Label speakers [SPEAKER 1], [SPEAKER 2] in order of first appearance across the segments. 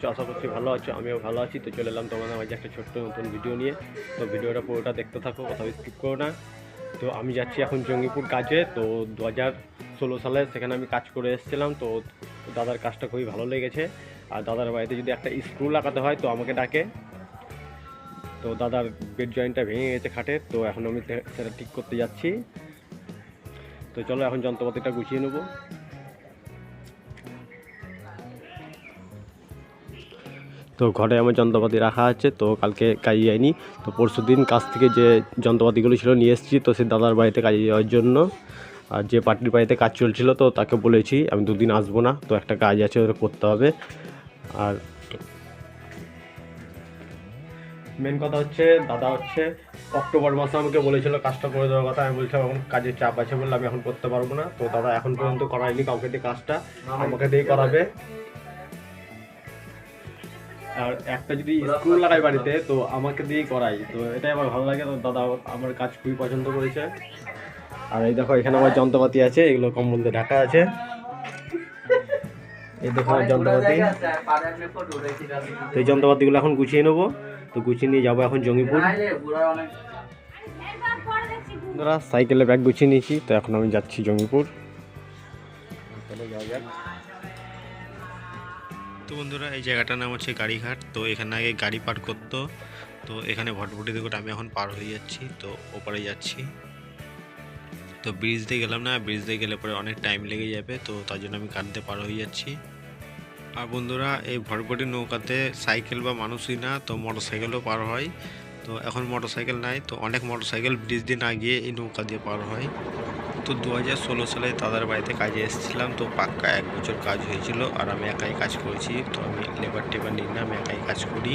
[SPEAKER 1] আছো, আশা করছি ভালো আছো, আমিও ভালো আছি। তো চলে এলাম তোমাদের মাঝে একটা ছোট্ট নতুন ভিডিও নিয়ে। তো ভিডিওটা পুরোটা দেখতে থাকো কোথাও স্কিপ করো না। তো আমি যাচ্ছি এখন জঙ্গিপুর কাজে। তো দু ষোলো সালে সেখানে আমি কাজ করে এসেছিলাম। তো দাদার কাজটা খুবই ভালো লেগেছে। আর দাদার বাড়িতে যদি একটা স্ক্রু লাগাতে হয়, তো আমাকে ডাকে। তো দাদার বেড জয়েন্টটা ভেঙে গেছে খাটে। তো এখন আমি সেটা ঠিক করতে যাচ্ছি। তো চলো এখন যন্ত্রপাতিটা গুছিয়ে নেব। তো ঘরে আমার যন্ত্রপাতি রাখা আছে তো কালকে কাজে যাইনি। তো পরশু দিন কাছ থেকে যে যন্ত্রপাতিগুলো ছিল নিয়ে এসেছি তো সে দাদার বাড়িতে কাজে যাওয়ার জন্য। আর যে পার্টির বাড়িতে কাজ চলছিল তো তাকে বলেছি আমি দুদিন আসব না তো একটা কাজ আছে ওটা করতে হবে। আর মেন কথা হচ্ছে দাদা হচ্ছে অক্টোবর মাসে আমাকে বলেছিল কাজটা করে দেওয়ার কথা। আমি বলছিলাম এখন কাজের চাপ আছে বলে আমি এখন করতে পারব না। তো দাদা এখন পর্যন্ত করায়নি কাউকে দিয়ে কাজটা আমাকে দিয়ে করাবে। আর একটা যদি স্ক্রু লাগাই বাড়িতে, তো আমাকে দিয়েই করাই। তো এটাই আমার ভালো লাগে। তো দাদা আমার কাজ খুবই পছন্দ করেছে। আর এই দেখো, এখানে আমার যন্ত্রপাতি আছে। এগুলো কম্বল দিয়ে ঢাকা আছে। এই দেখো আমার যন্ত্রপাতি। তো এই যন্ত্রপাতিগুলো এখন গুছিয়ে নেব। তো গুছিয়ে নিয়ে যাব এখন জঙ্গিপুর। সাইকেলে ব্যাগ গুছিয়ে নিয়েছি। তো এখন আমি যাচ্ছি জঙ্গিপুর। চলো যাওয়া যাক।
[SPEAKER 2] তো বন্ধুরা, এই জায়গাটার নাম হচ্ছে গাড়িঘাট। তো এখানে আগে গাড়ি পার করতো। তো এখানে ভটভটি দিয়ে আমি এখন পার হয়ে যাচ্ছি। তো ওপারে যাচ্ছি। তো ব্রিজ দিয়ে গেলাম না ব্রিজ দিয়ে গেলে পরে অনেক টাইম লেগে যাবে। তো তার জন্য আমি কাঁদতে পার হয়ে যাচ্ছি। আর বন্ধুরা, এই ভটভটি নৌকাতে সাইকেল বা মানুষই না, তো মোটর সাইকেলও পার হয়। তো এখন মোটর সাইকেল নাই, তো অনেক মোটর সাইকেল ব্রিজ দিয়ে না গিয়ে এই নৌকা দিয়ে পার হয়। তো দু হাজার ষোলো সালে দাদার বাড়িতে কাজে এসেছিলাম। তো পাক্কা এক বছর কাজ হয়েছিল আর আমি একাই কাজ করেছি। তো আমি লেবার টেবার নিই না, আমি একাই কাজ করি।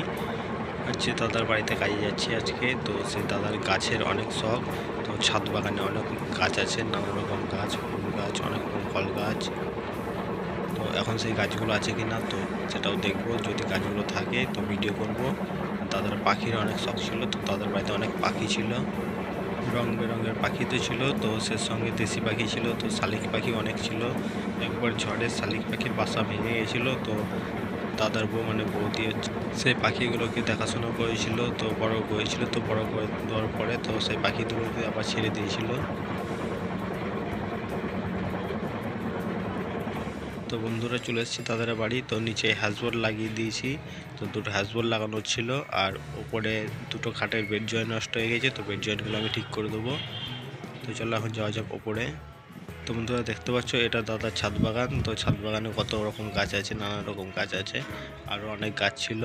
[SPEAKER 2] যে দাদার বাড়িতে কাজে যাচ্ছি আজকে। তো সে দাদার গাছের অনেক শখ। তো ছাদ বাগানে অনেক গাছ আছে নানা রকম গাছ, ফুল গাছ, অনেক রকম ফল গাছ। তো এখন সেই গাছগুলো আছে কি না তো সেটাও দেখব। যদি গাছগুলো থাকে, তো ভিডিও করব। দাদার পাখির অনেক শখ ছিল, তো দাদার বাড়িতে অনেক পাখি ছিল। রং বেরঙের পাখি তো ছিল, তো সে সঙ্গে দেশি পাখি ছিল, তো শালিক পাখি অনেক ছিল। একবার ঝড়ে শালিক পাখির বাসা ভেঙে গেছিল, তো দাদার বউ মানে বউ দিয়ে সেই পাখিগুলোকে দেখাশোনা করেছিল, তো বড় হয়েছিল, তো বড় করে দেওয়ার পরে তো সেই পাখিগুলোকে আবার ছেড়ে দিয়েছিল। তো বন্ধুরা চলে এসেছি তাদের বাড়ি। তো নিচে হ্যাজবোর্ড লাগিয়ে দিয়েছি। তো দুটো হ্যাজবোর্ড লাগানো ছিল আর ওপরে দুটো খাটের বেড জয়েন্ট নষ্ট হয়ে গেছে, তো বেড জয়েন্টগুলো আমি ঠিক করে দেবো। তো চলো এখন যাওয়া যাক ওপরে। তো বন্ধুরা দেখতে পাচ্ছ, এটা দাদার ছাদ বাগান। তো ছাদ বাগানে কত রকম গাছ আছে, নানা রকম গাছ আছে, আরও অনেক গাছ ছিল।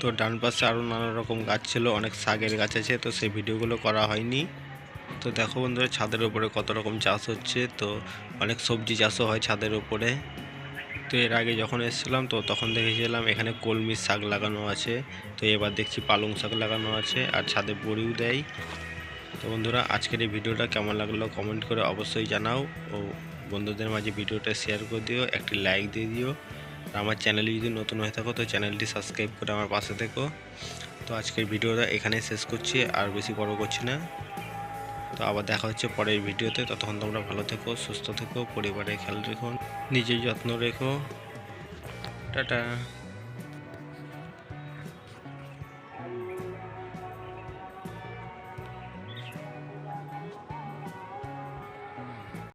[SPEAKER 2] তো ডান পাশে আরও নানা রকম গাছ ছিল, অনেক শাকের গাছ আছে, তো সেই ভিডিওগুলো করা হয়নি। তো দেখো বন্ধুরা, ছাদের উপরে কত রকম চাষ হচ্ছে। তো অনেক সবজি চাষও হয় ছাদের উপরে। তো এর আগে যখন এসেছিলাম, তো তখন দেখেছিলাম এখানে কলমির শাক লাগানো আছে। তো এবার দেখছি পালং শাক লাগানো আছে আর ছাদে বড়িও দেয়। তো বন্ধুরা, আজকের এই ভিডিওটা কেমন লাগল কমেন্ট করে অবশ্যই জানাও। ও বন্ধুদের মাঝে ভিডিওটা শেয়ার করে দিও, একটি লাইক দিয়ে দিও। আর আমার চ্যানেলে যদি নতুন হয়ে থাকো, তো চ্যানেলটি সাবস্ক্রাইব করে আমার পাশে থেকো। তো আজকের ভিডিওটা এখানেই শেষ করছি, আর বেশি বড় করছি না। তো আবার দেখা হচ্ছে পরের ভিডিওতে। ততক্ষণ তোমরা ভালো থেকো, সুস্থ থেকো, পরিবারের খেয়াল রেখো, নিজের যত্ন রেখো। টাটা।